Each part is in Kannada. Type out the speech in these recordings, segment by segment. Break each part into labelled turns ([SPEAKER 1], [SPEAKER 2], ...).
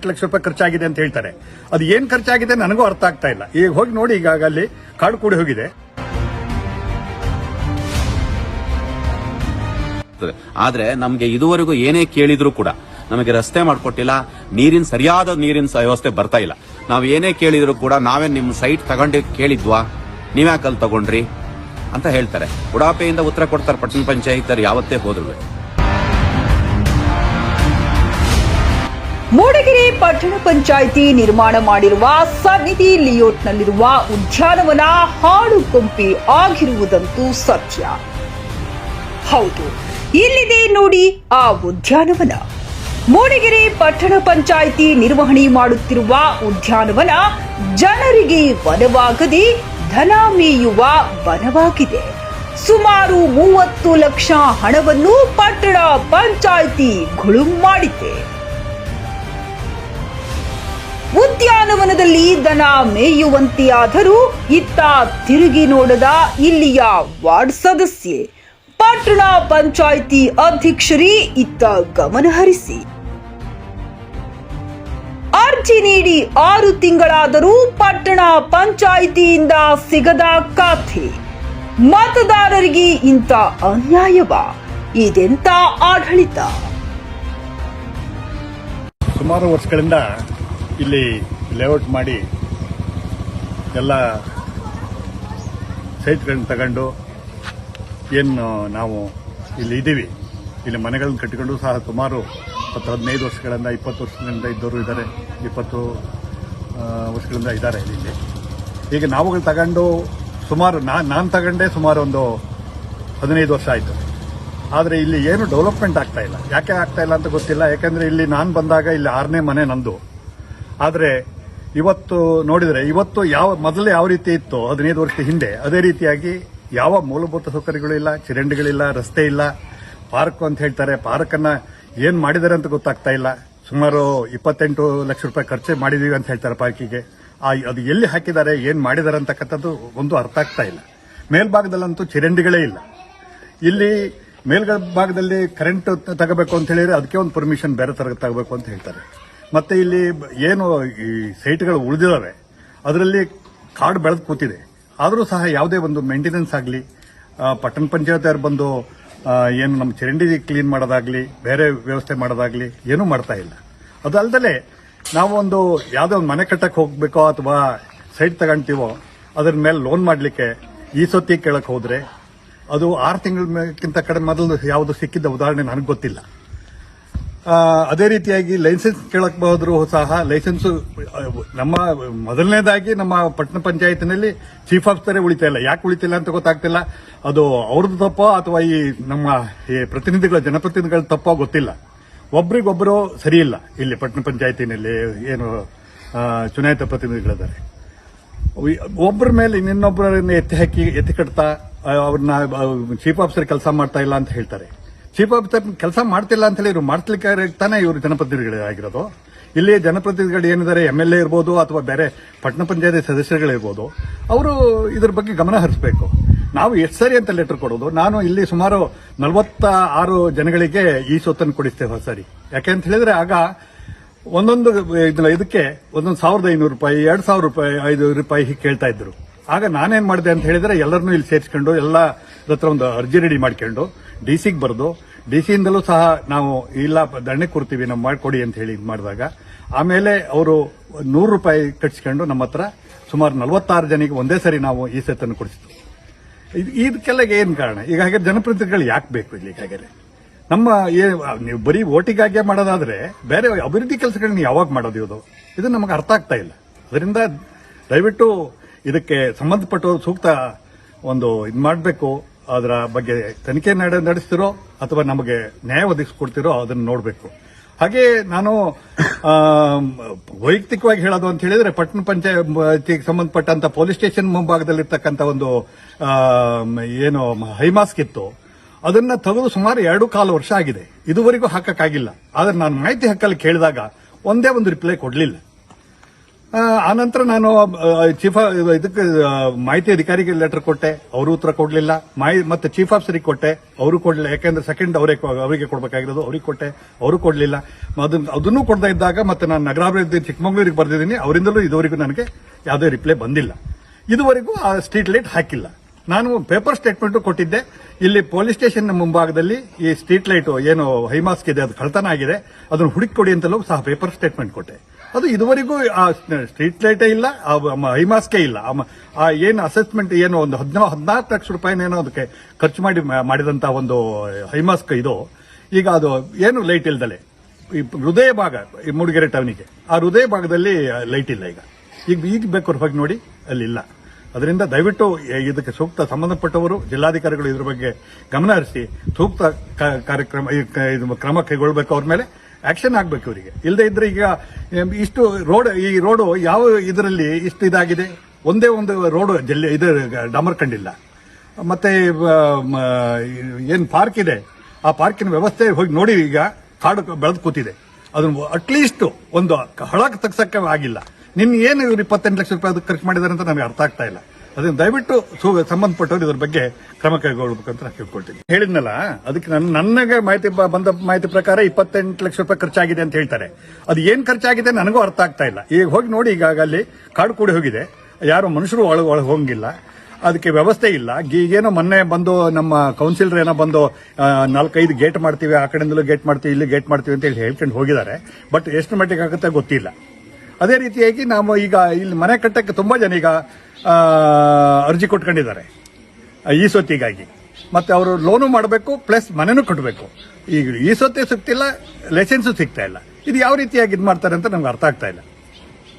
[SPEAKER 1] ಎಂಟು ಲಕ್ಷ ರೂಪಾಯಿ ಖರ್ಚಾಗಿದೆ ಅಂತ ಹೇಳ್ತಾರೆ. ಅದು ಏನ್ ಖರ್ಚಾಗಿದೆ ನನಗೂ ಅರ್ಥ ಆಗ್ತಾ ಇಲ್ಲ. ಈಗ ಹೋಗಿ ನೋಡಿ ಈಗ ಅಲ್ಲಿ ಕಾಡು ಕೂಡಿ ಹೋಗಿದೆ.
[SPEAKER 2] ಆದ್ರೆ ನಮ್ಗೆ ಇದುವರೆಗೂ ಏನೇ ಕೇಳಿದ್ರು ಕೂಡ ನಮಗೆ ರಸ್ತೆ ಮಾಡಿಕೊಟ್ಟಿಲ್ಲ, ನೀರಿನ ಸರಿಯಾದ ನೀರಿನ ವ್ಯವಸ್ಥೆ ಬರ್ತಾ ಇಲ್ಲ. ನಾವು ಏನೇ ಕೇಳಿದ್ರು ಕೂಡ ನಾವೇ ನಿಮ್ ಸೈಟ್ ತಗೊಂಡು ಕೇಳಿದ್ವಾ? ನೀವ್ಯಾಕಲ್ಲಿ ತಗೊಂಡ್ರಿ? ಅಂತ ಹೇಳ್ತಾರೆ. ಉಡಾಪೆಯಿಂದ ಉತ್ತರ ಕೊಡ್ತಾರೆ ಪಟ್ಟಣ ಪಂಚಾಯತ್ ಯಾವತ್ತೇ ಹೋದ್ರು.
[SPEAKER 3] ಮೂಡಗೆರೆ ಪಟ್ಟಣ ಪಂಚಾಯಿತಿ ನಿರ್ಮಾಣ ಮಾಡಿರುವ ಸನ್ನಿಧಿ ಲಿಯೋಟ್ನಲ್ಲಿರುವ ಉದ್ಯಾನವನ ಹಾಡು ಕೊಂಪಿ ಆಗಿರುವುದಂತೂ ಸತ್ಯ. ಹೌದು, ಇಲ್ಲಿದೆ ನೋಡಿ ಆ ಉದ್ಯಾನವನ. ಮೂಡಿಗೆರೆ ಪಟ್ಟಣ ಪಂಚಾಯಿತಿ ನಿರ್ವಹಣೆ ಮಾಡುತ್ತಿರುವ ಉದ್ಯಾನವನ ಜನರಿಗೆ ವನವಾಗದೆ ಧನ ಮೇಯುವ ವನವಾಗಿದೆ. ಸುಮಾರು ಮೂವತ್ತು ಲಕ್ಷ ಹಣವನ್ನು ಪಟ್ಟಣ ಪಂಚಾಯಿತಿ ಗುಳುಂ ಮಾಡಿದೆ. ಉದ್ಯಾನವನದಲ್ಲಿ ದನ ಮೇಯುವಂತೆಯಾದರೂ ಇತ್ತ ತಿರುಗಿ ನೋಡದ ಇಲ್ಲಿಯ ವಾರ್ಡ್ ಸದಸ್ಯೆ. ಪಟ್ಟಣ ಪಂಚಾಯಿತಿ ಅಧ್ಯಕ್ಷರೇ ಇತ್ತ ಗಮನಹರಿಸಿ ಅರ್ಜಿ ನೀಡಿ ಆರು ತಿಂಗಳಾದರೂ ಪಟ್ಟಣ ಪಂಚಾಯಿತಿಯಿಂದ ಸಿಗದ ಖಾತೆ ಮತದಾರರಿಗೆ ಇಂಥ ಅನ್ಯಾಯವ? ಇದೆಂತ ಆಡಳಿತ?
[SPEAKER 1] ಸುಮಾರು ವರ್ಷಗಳಿಂದ ಇಲ್ಲಿ ಲೇಔಟ್ ಮಾಡಿ ಎಲ್ಲ ಸೈಟ್ಗಳನ್ನ ತಗೊಂಡು ಏನು ನಾವು ಇಲ್ಲಿ ಇದ್ದೀವಿ. ಇಲ್ಲಿ ಮನೆಗಳನ್ನ ಕಟ್ಟಿಕೊಂಡು ಸಹ ಸುಮಾರು ಹತ್ತು ಹದಿನೈದು ವರ್ಷಗಳಿಂದ, ಇಪ್ಪತ್ತು ವರ್ಷಗಳಿಂದ ಇದ್ದವರು ಇದ್ದಾರೆ. ಇಪ್ಪತ್ತು ವರ್ಷಗಳಿಂದ ಇದ್ದಾರೆ ಇಲ್ಲಿ. ಈಗ ನಾವುಗಳು ತಗೊಂಡು ಸುಮಾರು ನಾನು ನಾನು ತಗೊಂಡೆ ಸುಮಾರು ಒಂದು ಹದಿನೈದು ವರ್ಷ ಆಯಿತು. ಆದರೆ ಇಲ್ಲಿ ಏನು ಡೆವಲಪ್ಮೆಂಟ್ ಆಗ್ತಾ ಇಲ್ಲ. ಯಾಕೆ ಆಗ್ತಾ ಇಲ್ಲ ಅಂತ ಗೊತ್ತಿಲ್ಲ. ಯಾಕೆಂದರೆ ಇಲ್ಲಿ ನಾನು ಬಂದಾಗ ಇಲ್ಲಿ ಆರನೇ ಮನೆ ನಂದು. ಆದರೆ ಇವತ್ತು ನೋಡಿದರೆ, ಇವತ್ತು ಯಾವ, ಮೊದಲೇ ಯಾವ ರೀತಿ ಇತ್ತು, ಹದಿನೈದು ವರ್ಷದ ಹಿಂದೆ, ಅದೇ ರೀತಿಯಾಗಿ ಯಾವ ಮೂಲಭೂತ ಸೌಕರ್ಯಗಳು ಇಲ್ಲ, ಚರಂಡಿಗಳಿಲ್ಲ, ರಸ್ತೆ ಇಲ್ಲ, ಪಾರ್ಕ್ ಅಂತ ಹೇಳ್ತಾರೆ, ಪಾರ್ಕನ್ನು ಏನು ಏನ್ ಮಾಡಿದ್ದಾರೆ ಅಂತ ಗೊತ್ತಾಗ್ತಾ ಇಲ್ಲ. ಸುಮಾರು ಇಪ್ಪತ್ತೆಂಟು ಲಕ್ಷ ರೂಪಾಯಿ ಖರ್ಚು ಮಾಡಿದೀವಿ ಅಂತ ಹೇಳ್ತಾರೆ ಪಾರ್ಕಿಗೆ. ಆ, ಅದು ಎಲ್ಲಿ ಹಾಕಿದ್ದಾರೆ, ಏನು ಮಾಡಿದ್ದಾರೆ ಅಂತಕ್ಕಂಥದ್ದು ಒಂದು ಅರ್ಥ ಆಗ್ತಾ ಇಲ್ಲ. ಮೇಲ್ಭಾಗದಲ್ಲಂತೂ ಚಿರಂಡಿಗಳೇ ಇಲ್ಲ. ಇಲ್ಲಿ ಮೇಲ್ಗಡೆ ಭಾಗದಲ್ಲಿ ಕರೆಂಟ್ ತಗೋಬೇಕು ಅಂತ ಹೇಳಿದ್ರೆ ಅದಕ್ಕೆ ಒಂದು ಪರ್ಮಿಷನ್ ಬೇರೆ ತರ ತಗೋಬೇಕು ಅಂತ ಹೇಳ್ತಾರೆ. ಮತ್ತೆ ಇಲ್ಲಿ ಏನು ಈ ಸೈಟ್ಗಳು ಉಳಿದಿದ್ದಾವೆ ಅದರಲ್ಲಿ ಕಾಡು ಬೆಳೆದು ಕೂತಿದೆ. ಆದರೂ ಸಹ ಯಾವುದೇ ಒಂದು ಮೇಂಟೆನೆನ್ಸ್ ಆಗಲಿ ಪಟ್ಟಣ ಪಂಚಾಯತ್ ಬಂದು ಏನು ನಮ್ಮ ಚರಂಡಿ ಕ್ಲೀನ್ ಮಾಡೋದಾಗಲಿ, ಬೇರೆ ವ್ಯವಸ್ಥೆ ಮಾಡೋದಾಗಲಿ, ಏನೂ ಮಾಡ್ತಾ ಇಲ್ಲ. ಅದಲ್ದಲೆ ನಾವು ಒಂದು ಯಾವುದೋ ಒಂದು ಮನೆ ಕಟ್ಟಕ್ಕೆ ಹೋಗಬೇಕೋ ಅಥವಾ ಸೈಟ್ ತಗೊಂತೀವೋ, ಅದ್ರ ಮೇಲೆ ಲೋನ್ ಮಾಡಲಿಕ್ಕೆ ಈ ಸೊತ್ತಿ ಕೇಳಕ್ಕೆ ಹೋದರೆ ಅದು ಆರು ತಿಂಗಳಕ್ಕಿಂತ ಕಡಿಮೆ ಮೊದಲು ಯಾವುದು ಸಿಕ್ಕಿದ್ದ ಉದಾಹರಣೆ ನನಗೆ ಗೊತ್ತಿಲ್ಲ. ಅದೇ ರೀತಿಯಾಗಿ ಲೈಸೆನ್ಸ್ ಕೇಳಕ್ ಸಹ ಲೈಸೆನ್ಸ್ ನಮ್ಮ ಮೊದಲನೇದಾಗಿ ನಮ್ಮ ಪಟ್ಟಣ ಪಂಚಾಯತ್ನಲ್ಲಿ ಚೀಫ್ ಆಫೀಸರೇ ಉಳಿತಾ ಇಲ್ಲ. ಯಾಕೆ ಉಳಿತಿಲ್ಲ ಅಂತ ಗೊತ್ತಾಗ್ತಿಲ್ಲ. ಅದು ಅವ್ರದ್ದು ತಪ್ಪೋ ಅಥವಾ ಈ ನಮ್ಮ ಈ ಪ್ರತಿನಿಧಿಗಳ ಜನಪ್ರತಿನಿಧಿಗಳ ತಪ್ಪೋ ಗೊತ್ತಿಲ್ಲ. ಒಬ್ರಿಗೊಬ್ಬರು ಸರಿ ಇಲ್ಲ ಇಲ್ಲಿ ಪಟ್ಟಣ ಪಂಚಾಯತಿನಲ್ಲಿ ಏನು ಚುನಾಯಿತ ಪ್ರತಿನಿಧಿಗಳಿದ್ದಾರೆ. ಒಬ್ಬರ ಮೇಲೆ ಇನ್ನೊಬ್ಬರನ್ನ ಎತ್ತಿ ಹಾಕಿ, ಎತ್ತಿ ಕಟ್ತಾ ಅವ್ರನ್ನ ಚೀಫ್ ಆಫೀಸರ್ ಕೆಲಸ ಮಾಡ್ತಾ ಇಲ್ಲ ಅಂತ ಹೇಳ್ತಾರೆ. ಚೀಫ್ ಆಫೀಸರ್ ಕೆಲಸ ಮಾಡ್ತಿಲ್ಲ ಅಂತ ಹೇಳಿ ಇವರು ಮಾಡ್ಲಿಕ್ಕೆ ತಾನೇ ಇವರು ಜನಪ್ರತಿನಿಧಿಗಳಾಗಿರೋದು ಇಲ್ಲಿ ಜನಪ್ರತಿನಿಧಿಗಳು ಏನಿದ್ದಾರೆ ಎಂ ಎಲ್ ಎ ಇರ್ಬೋದು ಅಥವಾ ಬೇರೆ ಪಟ್ಟಣ ಪಂಚಾಯತಿ ಸದಸ್ಯರುಗಳಿರ್ಬೋದು ಅವರು ಇದ್ರ ಬಗ್ಗೆ ಗಮನ ಹರಿಸಬೇಕು. ನಾವು ಎಷ್ಟು ಸರಿ ಅಂತ ಲೆಟರ್ ಕೊಡೋದು, ನಾನು ಇಲ್ಲಿ ಸುಮಾರು ನಲವತ್ತ ಆರು ಜನಗಳಿಗೆ ಈ ಸೊತ್ತನ್ನು ಕೊಡಿಸ್ತೇವೆ ಹೊಸ ಸರಿ. ಯಾಕೆ ಅಂತ ಹೇಳಿದ್ರೆ ಆಗ ಒಂದೊಂದು ಇದಕ್ಕೆ ಒಂದೊಂದು ಸಾವಿರದ ಐನೂರು ರೂಪಾಯಿ, ಎರಡು ಸಾವಿರ ರೂಪಾಯಿ, ಐದು ರೂಪಾಯಿ ಹೀಗೆ ಕೇಳ್ತಾ ಇದ್ರು. ಆಗ ನಾನೇನ್ ಮಾಡಿದೆ ಅಂತ ಹೇಳಿದ್ರೆ ಎಲ್ಲರನ್ನೂ ಇಲ್ಲಿ ಸೇರಿಸ್ಕೊಂಡು, ಎಲ್ಲ ಹತ್ರ ಒಂದು ಅರ್ಜಿ ರೆಡಿ ಮಾಡ್ಕೊಂಡು ಡಿ ಸಿಗ್ ಬರೆದು ಡಿ ಸಿಯಿಂದಲೂ ಸಹ ನಾವು ಇಲ್ಲ, ದಂಡೆ ಕೊಡ್ತೀವಿ ನಾವು ಮಾಡಿಕೊಡಿ ಅಂತ ಹೇಳಿ ಮಾಡಿದಾಗ, ಆಮೇಲೆ ಅವರು ನೂರು ರೂಪಾಯಿ ಕಟ್ಸ್ಕೊಂಡು ನಮ್ಮ ಹತ್ರ ಸುಮಾರು ನಲವತ್ತಾರು ಜನಕ್ಕೆ ಒಂದೇ ಸರಿ ನಾವು ಈ ಸೆತ್ತನ್ನು ಕೊಡಿಸಿದ್ವಿ. ಇದು ಇದಕ್ಕೆಲ್ಲ ಏನು ಕಾರಣ? ಈಗ ಹಾಗೆ ಜನಪ್ರತಿನಿಧಿಗಳು ಯಾಕೆ ಬೇಕು ಇಲ್ಲಿ ಹಾಗೆ ನಮ್ಮ ನೀವು ಬರೀ ಓಟಿಗಾಗೆ ಮಾಡೋದಾದ್ರೆ ಬೇರೆ ಅಭಿವೃದ್ಧಿ ಕೆಲಸಗಳನ್ನ ಯಾವಾಗ ಮಾಡೋದು ಇದು ಇದು ನಮಗೆ ಅರ್ಥ ಆಗ್ತಾ ಇಲ್ಲ. ಅದರಿಂದ ದಯವಿಟ್ಟು ಇದಕ್ಕೆ ಸಂಬಂಧಪಟ್ಟವರು ಸೂಕ್ತ ಒಂದು ಇದು ಮಾಡಬೇಕು. ಅದರ ಬಗ್ಗೆ ತನಿಖೆ ನಡೆ- ನಡೆಸ್ತಿರೋ ಅಥವಾ ನಮಗೆ ನ್ಯಾಯ ಒದಗಿಸ್ಕೊಡ್ತಿರೋ ಅದನ್ನು ನೋಡಬೇಕು. ಹಾಗೆ ನಾನು ವೈಯಕ್ತಿಕವಾಗಿ ಹೇಳೋದು ಅಂತ ಹೇಳಿದ್ರೆ ಪಟ್ಟಣ ಪಂಚಾಯತಿಗೆ ಸಂಬಂಧಪಟ್ಟಂತ ಪೊಲೀಸ್ ಸ್ಟೇಷನ್ ಮುಂಭಾಗದಲ್ಲಿರ್ತಕ್ಕಂಥ ಒಂದು ಏನು ಹೈಮಾಸ್ಕ್ ಇತ್ತು. ಅದನ್ನ ತೆಗೆದು ಸುಮಾರು ಎರಡು ಕಾಲು ವರ್ಷ ಆಗಿದೆ. ಇದುವರೆಗೂ ಹಾಕಕ್ಕಾಗಿಲ್ಲ. ಆದ್ರೆ ನಾನು ಮಾಹಿತಿ ಹಕ್ಕಲ್ಲಿ ಕೇಳಿದಾಗ ಒಂದೇ ಒಂದು ರಿಪ್ಲೈ ಕೊಡಲಿಲ್ಲ. ಆನಂತರ ನಾನು ಚೀಫ್ ಇದಕ್ಕೆ ಮಾಹಿತಿ ಅಧಿಕಾರಿಗೆ ಲೆಟರ್ ಕೊಟ್ಟೆ. ಅವರು ಉತ್ತರ ಕೊಡಲಿಲ್ಲ. ಮತ್ತೆ ಚೀಫ್ ಆಫೀಸರಿಗೆ ಕೊಟ್ಟೆ. ಅವರು ಕೊಡಲಿಲ್ಲ. ಯಾಕಂದ್ರೆ ಸೆಕೆಂಡ್ ಅವರೇ ಅವರಿಗೆ ಕೊಡಬೇಕಾಗಿರೋದು. ಅವ್ರಿಗೆ ಕೊಟ್ಟೆ. ಅವರು ಕೊಡಲಿಲ್ಲ. ಅದನ್ನು ಅದನ್ನೂ ಕೊಡದೇ ಇದ್ದಾಗ ಮತ್ತೆ ನಾನು ನಗರಾಭಿವೃದ್ಧಿ, ಚಿಕ್ಕಮಗಳೂರಿಗೆ ಬರೆದಿದ್ದೀನಿ. ಅವರಿಂದಲೂ ಇದುವರೆಗೂ ನನಗೆ ಯಾವುದೇ ರಿಪ್ಲೈ ಬಂದಿಲ್ಲ. ಇದುವರೆಗೂ ಆ ಸ್ಟ್ರೀಟ್ ಲೈಟ್ ಹಾಕಿಲ್ಲ. ನಾನು ಪೇಪರ್ ಸ್ಟೇಟ್ಮೆಂಟ್ ಕೊಟ್ಟಿದ್ದೆ. ಇಲ್ಲಿ ಪೊಲೀಸ್ ಸ್ಟೇಷನ್ ಮುಂಭಾಗದಲ್ಲಿ ಈ ಸ್ಟ್ರೀಟ್ ಲೈಟ್ ಏನು ಹೈಮಾಸ್ಕ್ ಇದೆ, ಅದು ಕಳ್ತನ ಆಗಿದೆ. ಅದನ್ನು ಹುಡುಕಿ ಕೊಡಿ ಅಂತಲೂ ಸಹ ಪೇಪರ್ ಸ್ಟೇಟ್ಮೆಂಟ್ ಕೊಟ್ಟೆ. ಅದು ಇದುವರೆಗೂ, ಆ ಸ್ಟ್ರೀಟ್ ಲೈಟೇ ಇಲ್ಲ ಹೈಮಾಸ್ಕೇ ಇಲ್ಲ. ಆ ಏನು ಅಸೆಸ್ಮೆಂಟ್ ಏನು ಒಂದು ಹದಿನಾ, ಹದಿನಾಲ್ಕು ಲಕ್ಷ ರೂಪಾಯಿನೇನೋ ಅದಕ್ಕೆ ಖರ್ಚು ಮಾಡಿ ಮಾಡಿದಂಥ ಒಂದು ಹೈಮಾಸ್ಕ್ ಇದು. ಈಗ ಅದು ಏನು ಲೈಟ್ ಇಲ್ದಲೆ. ಈ ಹೃದಯ ಭಾಗ, ಈ ಮೂಡಿಗೆರೆ ಟೌನಿಗೆ ಆ ಹೃದಯ ಭಾಗದಲ್ಲಿ ಲೈಟ್ ಇಲ್ಲ ಈಗ. ಈಗ ಈಗ ಬೇಕಾದ್ರೆ ಹೋಗಿ ನೋಡಿ, ಅಲ್ಲಿ ಇಲ್ಲ. ಅದರಿಂದ ದಯವಿಟ್ಟು ಇದಕ್ಕೆ ಸೂಕ್ತ ಸಂಬಂಧಪಟ್ಟವರು, ಜಿಲ್ಲಾಧಿಕಾರಿಗಳು ಇದ್ರ ಬಗ್ಗೆ ಗಮನ ಹರಿಸಿ, ಸೂಕ್ತ ಕಾರ್ಯಕ್ರಮ ಕ್ರಮ ಕೈಗೊಳ್ಬೇಕು ಅವ್ರ ಮೇಲೆ. ಆಕ್ಷನ್ ಆಗ್ಬೇಕು ಇವರಿಗೆ ಇಲ್ಲದೆ ಇದ್ರೆ ಈಗ ಇಷ್ಟು ರೋಡ್, ಈ ರೋಡು ಯಾವ ಇದರಲ್ಲಿ ಇಷ್ಟು ಇದಾಗಿದೆ? ಒಂದೇ ಒಂದು ರೋಡ್ ಜಲ್ಲಿ, ಇದು ಡಮರ್ ಕಂಡಿಲ್ಲ ಮತ್ತೆ ಏನು ಪಾರ್ಕ್ ಇದೆ? ಆ ಪಾರ್ಕಿನ ವ್ಯವಸ್ಥೆ ಹೋಗಿ ನೋಡಿ ಈಗ ಕಾಡು ಬೆಳೆದು ಕೂತಿದೆ. ಅದನ್ನು ಅಟ್ಲೀಸ್ಟ್ ಒಂದು ಹಳಕ್ಕೆ ತಗ್ಸಕ್ಕೆ ಆಗಿಲ್ಲ. ನಿನ್ನ ಏನು ಇವ್ರು ಇಪ್ಪತ್ತೆಂಟು ಲಕ್ಷ ರೂಪಾಯಿ ಅದಕ್ಕೆ ಖರ್ಚು ಮಾಡಿದ್ದಾರೆ ಅಂತ ನನಗೆ ಅರ್ಥ ಆಗ್ತಾ ಇಲ್ಲ. ಅದನ್ನ ದಯವಿಟ್ಟು ಸಂಬಂಧಪಟ್ಟವರು ಇದ್ರ ಬಗ್ಗೆ ಕ್ರಮ ಕೈಗೊಳ್ಬೇಕು ಅಂತ ನಾನು ಕೇಳ್ಕೊಳ್ತೀನಿ. ಹೇಳಿದ್ನಲ್ಲ, ಅದಕ್ಕೆ ನನ್ನ ನನಗೆ ಮಾಹಿತಿ ಬಂದ ಮಾಹಿತಿ ಪ್ರಕಾರ ಇಪ್ಪತ್ತೆಂಟು ಲಕ್ಷ ರೂಪಾಯಿ ಖರ್ಚಾಗಿದೆ ಅಂತ ಹೇಳ್ತಾರೆ. ಅದು ಏನ್ ಖರ್ಚಾಗಿದೆ ನನಗೂ ಅರ್ಥ ಆಗ್ತಾ ಇಲ್ಲ. ಈಗ ಹೋಗಿ ನೋಡಿ, ಈಗ ಅಲ್ಲಿ ಕಾಡು ಕೂಡಿ ಹೋಗಿದೆ. ಯಾರು ಮನುಷ್ಯರು ಒಳಗೆ ಒಳಗೆ ಹೋಗಿಲ್ಲ ಅದಕ್ಕೆ ವ್ಯವಸ್ಥೆ ಇಲ್ಲ. ಈಗೇನೋ ಮೊನ್ನೆ ಬಂದು ನಮ್ಮ ಕೌನ್ಸಿಲರ್ ಏನೋ ಬಂದು ನಾಲ್ಕೈದು ಗೇಟ್ ಮಾಡ್ತೀವಿ, ಆ ಕಡೆಯಿಂದಲೂ ಗೇಟ್ ಮಾಡ್ತೀವಿ, ಇಲ್ಲಿ ಗೇಟ್ ಮಾಡ್ತೀವಿ ಅಂತ ಹೇಳಿ ಹೇಳ್ಕೊಂಡು ಹೋಗಿದ್ದಾರೆ. ಬಟ್ ಎಷ್ಟು ಮಟ್ಟಿಗೆ ಆಗುತ್ತೆ ಗೊತ್ತಿಲ್ಲ. ಅದೇ ರೀತಿಯಾಗಿ ನಾವು ಈಗ ಇಲ್ಲಿ ಮನೆ ಕಟ್ಟಕ್ಕೆ ತುಂಬಾ ಜನ ಈಗ ಅರ್ಜಿ ಕೊಟ್ಕೊಂಡಿದ್ದಾರೆ. ಈ ಸೊತ್ತಿಗಾಗಿ. ಮತ್ತೆ ಅವರು ಲೋನು ಮಾಡಬೇಕು ಪ್ಲಸ್ ಮನೆನೂ ಕಟ್ಟಬೇಕು ಈಗ ಈ ಸೊತ್ತೆ ಸಿಗ್ತಿಲ್ಲ ಲೈಸೆನ್ಸು ಸಿಗ್ತಾ ಇಲ್ಲ. ಇದು ಯಾವ ರೀತಿಯಾಗಿ ಇದು ಮಾಡ್ತಾರೆ ಅಂತ ನಮ್ಗೆ ಅರ್ಥ ಆಗ್ತಾ ಇಲ್ಲ.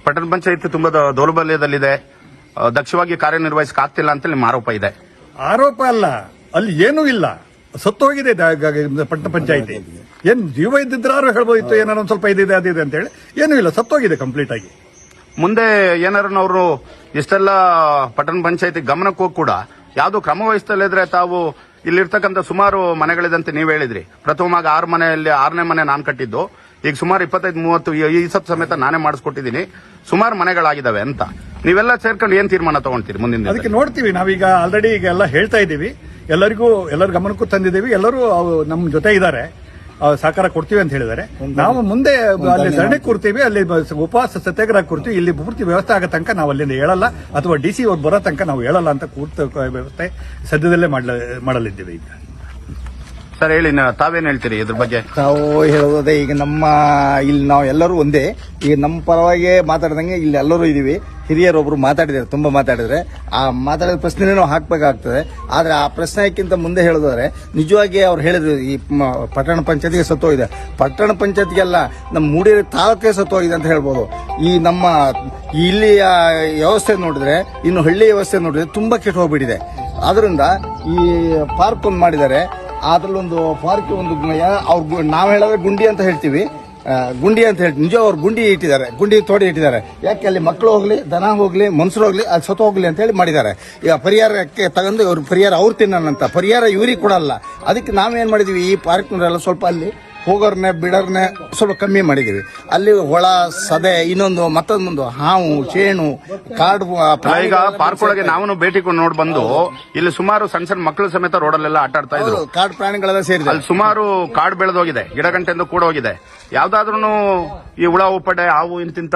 [SPEAKER 4] ಪಟ್ಟಣ ಪಂಚಾಯತ್ ತುಂಬಾ ದೌರ್ಬಲ್ಯದಲ್ಲಿದೆ ದಕ್ಷವಾಗಿ ಕಾರ್ಯನಿರ್ವಹಿಸಕ್ ಆಗ್ತಿಲ್ಲ ಅಂತ ನಿಮ್ಮ ಆರೋಪ ಇದೆ.
[SPEAKER 1] ಆರೋಪ ಅಲ್ಲ. ಅಲ್ಲಿ ಏನೂ ಇಲ್ಲ. ಸತ್ತು ಹೋಗಿದೆ ಪಟ್ಟಣ ಪಂಚಾಯತಿ. ಏನ್ ಜೀವ ಇದ್ದಿದ್ರಾರು ಹೇಳ್ಬೋದಿತ್ತು ಏನಾರ ಒಂದ್ ಸ್ವಲ್ಪ ಇದಿದೆ ಅದಿದೆ ಅಂತ ಹೇಳಿ. ಏನೂ ಇಲ್ಲ. ಸತ್ತೋಗಿದೆ ಕಂಪ್ಲೀಟ್ ಆಗಿ.
[SPEAKER 4] ಮುಂದೆ ಏನಾರನವರು ಇಷ್ಟೆಲ್ಲ ಪಟ್ಟಣ ಪಂಚಾಯತಿ ಗಮನಕ್ಕೂ ಕೂಡ ಯಾವುದು ಕ್ರಮ ಇದ್ರೆ ತಾವು ಇಲ್ಲಿರ್ತಕ್ಕಂಥ ಸುಮಾರು ಮನೆಗಳಿದಂತೆ ನೀವು ಹೇಳಿದ್ರಿ. ಪ್ರಥಮವಾಗಿ ಆರು ಮನೆಯಲ್ಲಿ ಆರನೇ ಮನೆ ನಾನು ಕಟ್ಟಿದ್ದು. ಈಗ ಸುಮಾರು ಇಪ್ಪತ್ತೈದು, ಮೂವತ್ತು ಈ- ಸತ್ ಸಮೇತ ನಾನೇ ಮಾಡಿಸ್ಕೊಟ್ಟಿದ್ದೀನಿ. ಸುಮಾರು ಮನೆಗಳಾಗಿದ್ದಾವೆ ಅಂತ. ನೀವೆಲ್ಲ ಸೇರ್ಕೊಂಡು ಏನ್ ತೀರ್ಮಾನ ತಗೊಂತೀರಿ ಮುಂದಿನ
[SPEAKER 1] ಅದಕ್ಕೆ ನೋಡ್ತೀವಿ. ನಾವೀಗ ಆಲ್ರೆಡಿ ಈಗ ಎಲ್ಲ ಹೇಳ್ತಾ ಇದ್ದೀವಿ. ಎಲ್ಲರಿಗೂ, ಎಲ್ಲರ ಗಮನಕ್ಕೂ ತಂದಿದ್ದೀವಿ. ಎಲ್ಲರೂ ನಮ್ಮ ಜೊತೆ ಇದ್ದಾರೆ. ಸಹಕಾರ ಕೊಡ್ತೀವಿ ಅಂತ ಹೇಳಿದ್ದಾರೆ. ನಾವು ಮುಂದೆ ಅಲ್ಲಿ ಸರಣಿ ಕೂರ್ತೀವಿ ಅಲ್ಲಿ ಉಪವಾಸ ಸತ್ಯಾಗ್ರಹ ಕೂರ್ತೀವಿ ಇಲ್ಲಿ ಪೂರ್ತಿ ವ್ಯವಸ್ಥೆ ಆಗೋ ತನಕ ನಾವು ಅಲ್ಲಿಂದ ಹೇಳಲ್ಲ ಅಥವಾ ಡಿ ಸಿ ಅವ್ರು ಬರೋ ತನಕ ನಾವು ಹೇಳಲ್ಲ ಅಂತ ಕೂರ್ತ ವ್ಯವಸ್ಥೆ ಸದ್ಯದಲ್ಲೇ ಮಾಡಲಿದ್ದೇವೆ ಮಾಡಲಿದ್ದೀವಿ ಈಗ.
[SPEAKER 4] ಸರ್, ಹೇಳಿ, ನಾ- ತಾವೇನ್ ಹೇಳ್ತೀರಿ ಇದ್ರ ಬಗ್ಗೆ?
[SPEAKER 5] ನಾವು ಹೇಳೋದೇ ಈಗ ನಮ್ಮ ಇಲ್ಲಿ ನಾವು ಎಲ್ಲರೂ ಒಂದೇ. ಈಗ ನಮ್ಮ ಪರವಾಗಿ ಮಾತಾಡ್ದಂಗೆ ಇಲ್ಲಿ ಎಲ್ಲರೂ ಇದೀವಿ. ಹಿರಿಯರೊಬ್ರು ಮಾತಾಡಿದ್ದಾರೆ, ತುಂಬಾ ಮಾತಾಡಿದ್ರೆ ಆ ಮಾತಾಡಿದ ಪ್ರಶ್ನೆನೇ ನಾವು ಹಾಕ್ಬೇಕಾಗ್ತದೆ. ಆದ್ರೆ ಆ ಪ್ರಶ್ನೆಕ್ಕಿಂತ ಮುಂದೆ ಹೇಳೋದಾದ್ರೆ, ನಿಜವಾಗಿ ಅವ್ರು ಹೇಳಿದ್ರು, ಈ ಮ- ಪಟ್ಟಣ ಪಂಚಾಯತಿಗೆ ಸತ್ತೋಗಿದೆ. ಪಟ್ಟಣ ಪಂಚಾಯತ್ಗೆಲ್ಲ ನಮ್ಮ ಮೂಡಿಗೆರೆ ತಾಲೂಕೆ ಸತ್ತೋಗಿದೆ ಅಂತ ಹೇಳ್ಬೋದು. ಈ ನಮ್ಮ ಇಲ್ಲಿಯ ವ್ಯವಸ್ಥೆ ನೋಡಿದ್ರೆ, ಇನ್ನು ಹಳ್ಳಿ ವ್ಯವಸ್ಥೆ ನೋಡಿದ್ರೆ ತುಂಬಾ ಕೆಟ್ಟು ಹೋಗ್ಬಿಟ್ಟಿದೆ. ಅದರಿಂದ ಈ ಪಾರ್ಕ್ ಒಂದು ಮಾಡಿದ್ದಾರೆ. ಅದ್ರಲ್ಲೊಂದು ಪಾರ್ಕ್, ಒಂದು ಅವ್ರು ನಾವ್ ಹೇಳಿದ್ರೆ ಗುಂಡಿ ಅಂತ ಹೇಳ್ತೀವಿ. ಗುಂಡಿ ಅಂತ ಹೇಳ್ತೀವಿ ನಿಜ ಅವ್ರು ಗುಂಡಿ ಇಟ್ಟಿದ್ದಾರೆ, ಗುಂಡಿ ತೋಡಿ ಇಟ್ಟಿದ್ದಾರೆ. ಯಾಕೆ ಅಲ್ಲಿ ಮಕ್ಕಳು ಹೋಗ್ಲಿ, ದನ ಹೋಗ್ಲಿ ಮನುಷ್ಯರು ಹೋಗ್ಲಿ, ಅಲ್ಲಿ ಸತ್ತು ಹೋಗ್ಲಿ ಅಂತ ಹೇಳಿ ಮಾಡಿದ್ದಾರೆ. ಈಗ ಪರಿಹಾರಕ್ಕೆ ತಗೊಂಡು ಅವ್ರ ಪರಿಹಾರ ಅವ್ರು ತಿನ್ನೋಣಂತ ಪರಿಹಾರ ಇವ್ರಿಗೆ ಕೊಡಲ್ಲ ಅದಕ್ಕೆ ನಾವೇನ್ ಮಾಡಿದೀವಿ, ಈ ಪಾರ್ಕ್ನವರೆಲ್ಲ ಸ್ವಲ್ಪ ಅಲ್ಲಿ ಹೋಗೋರ್ನೆ ಬಿಡೋರ್ನೆ ಸ್ವಲ್ಪ ಕಮ್ಮಿ ಮಾಡಿದೀವಿ ಅಲ್ಲಿ ಹೊಳ ಸದೆ ಇನ್ನೊಂದು ಮತ್ತೊಂದು ಹಾವು ಚೇಣು ಕಾಡು
[SPEAKER 4] ಈಗ ಪಾರ್ಕ್ ಒಳಗೆ ನಾವು ಭೇಟಿ ನೋಡಿ ಬಂದು ಇಲ್ಲಿ ಸುಮಾರು ಸಣ್ಣ ಸಣ್ಣ ಮಕ್ಕಳು ಸಮೇತ ರೋಡಲ್ಲೆಲ್ಲ ಆಟ ಆಡ್ತಾ ಇದ್ರು.
[SPEAKER 5] ಕಾಡು ಪ್ರಾಣಿಗಳೆಲ್ಲ ಸೇರಿದೆ.
[SPEAKER 4] ಅಲ್ಲಿ ಸುಮಾರು ಕಾಡು ಬೆಳೆದೋಗಿದೆ. ಗಿಡ ಗಂಟೆಂದು ಕೂಡ ಹೋಗಿದೆ ಯಾವ್ದಾದ್ರು ಈ ಹುಳ ಉಪ್ಪಡೆ ಹಾವು ಇಂತಿಂತ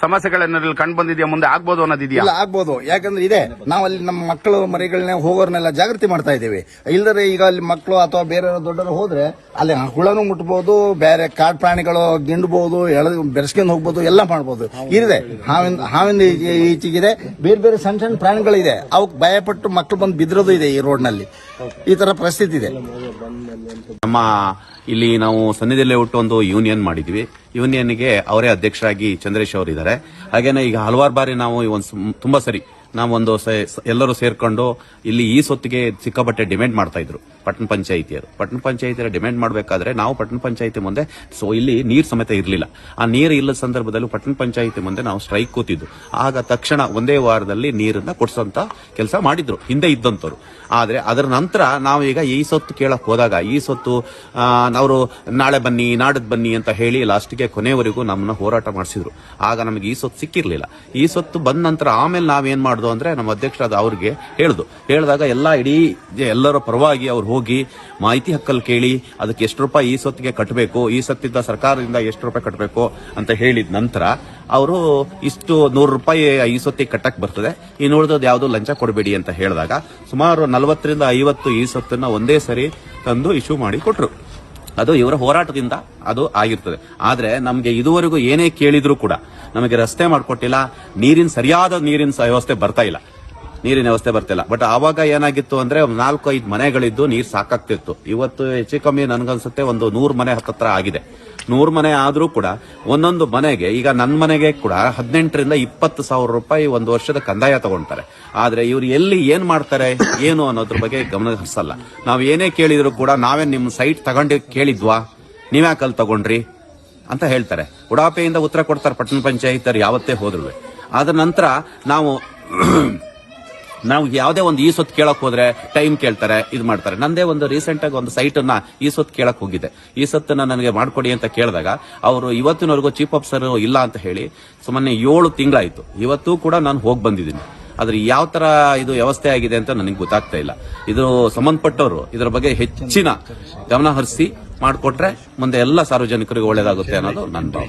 [SPEAKER 4] ಸಮಸ್ಯೆಗಳೇನಾದ್ರು ಕಂಡು ಬಂದಿದೆಯಾ ಮುಂದೆ ಆಗ್ಬೋದು ಅನ್ನೋದಿದೆಯಾ
[SPEAKER 5] ಇಲ್ಲ ಆಗ್ಬೋದು. ಯಾಕಂದ್ರೆ ಇದೆ. ನಾವು ಅಲ್ಲಿ ನಮ್ಮ ಮಕ್ಕಳು ಮರಿಗಳನ್ನ ಹೋಗೋರ್ನೆಲ್ಲ ಜಾಗೃತಿ ಮಾಡ್ತಾ ಇದ್ದೀವಿ. ಇಲ್ಲದ್ರೆ ಈಗ ಅಲ್ಲಿ ಮಕ್ಕಳು ಅಥವಾ ಬೇರೆ ದೊಡ್ಡವರು ಹೋದ್ರೆ ಅಲ್ಲಿ ಹುಳನು ಮುಟ್ಬೋದು ಬೇರೆ ಕಾಡು ಪ್ರಾಣಿಗಳು ಗಿಂಡ್ಬೋದು ಎಳೆದು ಬೆರೆಸ್ಕೊಂಡು ಹೋಗ್ಬೋದು ಎಲ್ಲ ಮಾಡ್ಬೋದು. ಇದೆ. ಹಾವಿನ ಹಾವಿಂದ ಈಚೆ- ಈಚೆಗಿದೆ. ಬೇರೆ ಬೇರೆ ಸಣ್ಣ ಸಣ್ಣ ಪ್ರಾಣಿಗಳಿದೆ. ಅವಕ್ಕೆ ಭಯಪಟ್ಟು ಮಕ್ಕಳು ಬಂದು ಬಿದ್ದಿರೋದು ಇದೆ ಈ ರೋಡ್ನಲ್ಲಿ. ಈ ತರ ಪರಿಸ್ಥಿತಿ ಇದೆ.
[SPEAKER 2] ನಮ್ಮ ಇಲ್ಲಿ ನಾವು ಸನ್ನಿಧಿಯಲ್ಲೇ ಹುಟ್ಟು ಒಂದು ಯೂನಿಯನ್ ಮಾಡಿದ್ವಿ. ಯೂನಿಯನ್ಗೆ ಅವರೇ ಅಧ್ಯಕ್ಷರಾಗಿ ಚಂದ್ರೇಶ್ ಅವರು ಇದ್ದಾರೆ ಹಾಗೇನೆ ಈಗ ಹಲವಾರು ಬಾರಿ ನಾವು ಒಂದು ತುಂಬಾ ಸರಿ ನಾವೊಂದು ಎಲ್ಲರೂ ಸೇರ್ಕೊಂಡು ಇಲ್ಲಿ ಈ ಸೊತ್ತಿಗೆ ಸಿಕ್ಕಾಪಟ್ಟೆ ಡಿಮ್ಯಾಂಡ್ ಮಾಡ್ತಾ ಇದ್ರು, ಪಟ್ಟಣ ಪಂಚಾಯಿತಿಯರು. ಪಟ್ಟಣ ಪಂಚಾಯಿತಿಯರ ಡಿಮ್ಯಾಂಡ್ ಮಾಡಬೇಕಾದ್ರೆ ನಾವು ಪಟ್ಟಣ ಪಂಚಾಯಿತಿ ಮುಂದೆ, ಸೊ ಇಲ್ಲಿ ನೀರು ಸಮೇತ ಇರಲಿಲ್ಲ. ಆ ನೀರು ಇಲ್ಲದ ಸಂದರ್ಭದಲ್ಲಿ ಪಟ್ಟಣ ಪಂಚಾಯಿತಿ ಮುಂದೆ ನಾವು ಸ್ಟ್ರೈಕ್ ಕೂತಿದ್ದು. ಆಗ ತಕ್ಷಣ ಒಂದೇ ವಾರದಲ್ಲಿ ನೀರನ್ನ ಕೊಡ್ಸಂತ ಕೆಲಸ ಮಾಡಿದ್ರು, ಹಿಂದೆ ಇದ್ದಂಥವ್ರು ಆದ್ರೆ ಅದರ ನಂತರ ನಾವೀಗ ಈ ಸೊತ್ತು ಕೇಳಕ್ ಹೋದಾಗ, ಈ ಸೊತ್ತು ಅವರು ನಾಳೆ ಬನ್ನಿ, ನಾಡದ್ ಬನ್ನಿ ಅಂತ ಹೇಳಿ ಲಾಸ್ಟ್ಗೆ ಕೊನೆವರೆಗೂ ನಮ್ಮನ್ನ ಹೋರಾಟ ಮಾಡಿಸಿದ್ರು. ಆಗ ನಮಗೆ ಈ ಸೊತ್ತು ಸಿಕ್ಕಿರಲಿಲ್ಲ. ಈ ಸೊತ್ತು ಬಂದ ನಂತರ ಆಮೇಲೆ ನಾವೇನ್ ಮಾಡ್ದು? ಅಂದ್ರೆ ನಮ್ಮ ಅಧ್ಯಕ್ಷರಾದ ಅವ್ರಿಗೆ ಹೇಳ್ದು. ಹೇಳಿದಾಗ ಎಲ್ಲ ಇಡೀ ಎಲ್ಲರ ಪರವಾಗಿ ಅವ್ರು ಹೋಗಿ ಮಾಹಿತಿ ಹಕ್ಕಲ್ಲಿ ಕೇಳಿ ಅದಕ್ಕೆ ಎಷ್ಟು ರೂಪಾಯಿ ಈ ಸೊತ್ತಿಗೆ ಕಟ್ಟಬೇಕು ಈ ಸೊತ್ತಿದ್ದ ಸರ್ಕಾರದಿಂದ ಎಷ್ಟು ರೂಪಾಯಿ ಕಟ್ಟಬೇಕು ಅಂತ ಹೇಳಿದ ನಂತರ ಅವರು ಇಷ್ಟು ನೂರು ರೂಪಾಯಿ ಈ ಸೊತ್ತಿಗೆ ಕಟ್ಟಕ್ ಬರ್ತದೆ ಇನ್ನು ಉಳಿದದ್ದು ಯಾವುದು ಲಂಚ ಕೊಡಬೇಡಿ ಅಂತ ಹೇಳಿದಾಗ ಸುಮಾರು ನಲವತ್ತರಿಂದ ಐವತ್ತು ಈ ಸೊತ್ತನ್ನ ಒಂದೇ ಸರಿ ತಂದು ಇಶ್ಯೂ ಮಾಡಿ ಕೊಟ್ರು. ಅದು ಇವರ ಹೋರಾಟದಿಂದ ಅದು ಆಗಿರ್ತದೆ. ಆದ್ರೆ ನಮಗೆ ಇದುವರೆಗೂ ಏನೇ ಕೇಳಿದ್ರು ಕೂಡ ನಮಗೆ ರಸ್ತೆ ಮಾಡಿಕೊಟ್ಟಿಲ್ಲ, ನೀರಿನ ಸರಿಯಾದ ನೀರಿನ ವ್ಯವಸ್ಥೆ ಬರ್ತಾ ಇಲ್ಲ. ನೀರಿನ ವ್ಯವಸ್ಥೆ ಬರ್ತಿಲ್ಲ. ಬಟ್ ಆವಾಗ ಏನಾಗಿತ್ತು ಅಂದ್ರೆ ನಾಲ್ಕು, ಐದು ಮನೆಗಳಿದ್ದು ನೀರ್ ಸಾಕಾಗ್ತಿತ್ತು. ಇವತ್ತು ಹೆಚ್ಚು ಕಮ್ಮಿ ನನ್ಗನ್ಸುತ್ತೆ ಒಂದು ನೂರು ಮನೆ ಹತ್ತತ್ರ ಆಗಿದೆ. ನೂರು ಮನೆ ಆದ್ರೂ ಕೂಡ ಒಂದೊಂದು ಮನೆಗೆ, ಈಗ ನನ್ನ ಮನೆಗೆ ಕೂಡ ಹದಿನೆಂಟರಿಂದ ಇಪ್ಪತ್ತು ಸಾವಿರ ರೂಪಾಯಿ ಒಂದು ವರ್ಷದ ಕಂದಾಯ ತಗೊಳ್ತಾರೆ ಆದ್ರೆ ಇವ್ರು ಎಲ್ಲಿ ಏನ್ ಮಾಡ್ತಾರೆ, ಏನು ಅನ್ನೋದ್ರ ಬಗ್ಗೆ ಗಮನ ಹರಿಸಲ್ಲ. ನಾವ್ ಏನೇ ಕೇಳಿದ್ರು ಕೂಡ ನಾವೇ ನಿಮ್ ಸೈಟ್ ತಗೊಂಡು ಕೇಳಿದ್ವಾ? ನೀವ್ಯಾಕೆ ಅಲ್ಲಿ ತಗೊಂಡ್ರಿ? ಅಂತ ಹೇಳ್ತಾರೆ. ಉಡಾಪೆಯಿಂದ ಉತ್ತರ ಕೊಡ್ತಾರೆ ಪಟ್ಟಣ ಪಂಚಾಯತ್ ಯಾವತ್ತೇ ಹೋದ್ರು ಆದ ನಂತರ ನಾವು ನಾವು ಯಾವುದೇ ಒಂದು ಈ ಸೊತ್ತು ಕೇಳಕ್ ಹೋದ್ರೆ ಟೈಮ್ ಕೇಳ್ತಾರೆ, ಇದು ಮಾಡ್ತಾರೆ. ನಂದೇ ಒಂದು ರೀಸೆಂಟ್ ಆಗಿ ಒಂದು ಸೈಟ್ ಅನ್ನ ಈ ಸೊತ್ತು ಕೇಳಕ್ ಹೋಗಿದ್ದೆ. ಈ ಸೊತ್ತನ್ನ ನನಗೆ ಮಾಡ್ಕೊಡಿ ಅಂತ ಕೇಳಿದಾಗ ಅವರು ಇವತ್ತಿನವರೆಗೂ ಚೀಫ್ ಆಫೀಸರ್ ಇಲ್ಲ ಅಂತ ಹೇಳಿ ಸುಮ್ಮನೆ ಏಳು ತಿಂಗಳಾಯ್ತು. ಇವತ್ತು ಕೂಡ ನಾನು ಹೋಗಿ ಬಂದಿದ್ದೀನಿ. ಆದ್ರೆ ಯಾವ ತರ ಇದು ವ್ಯವಸ್ಥೆ ಆಗಿದೆ ಅಂತ ನನಗೆ ಗೊತ್ತಾಗ್ತಾ ಇಲ್ಲ. ಇದು ಸಂಬಂಧಪಟ್ಟವರು ಇದರ ಬಗ್ಗೆ ಹೆಚ್ಚಿನ ಗಮನ ಹರಿಸಿ ಮಾಡಿಕೊಟ್ರೆ ಮುಂದೆ ಎಲ್ಲ ಸಾರ್ವಜನಿಕರಿಗೆ ಒಳ್ಳೇದಾಗುತ್ತೆ ಅನ್ನೋದು ನನ್ನ ಭಾವನೆ.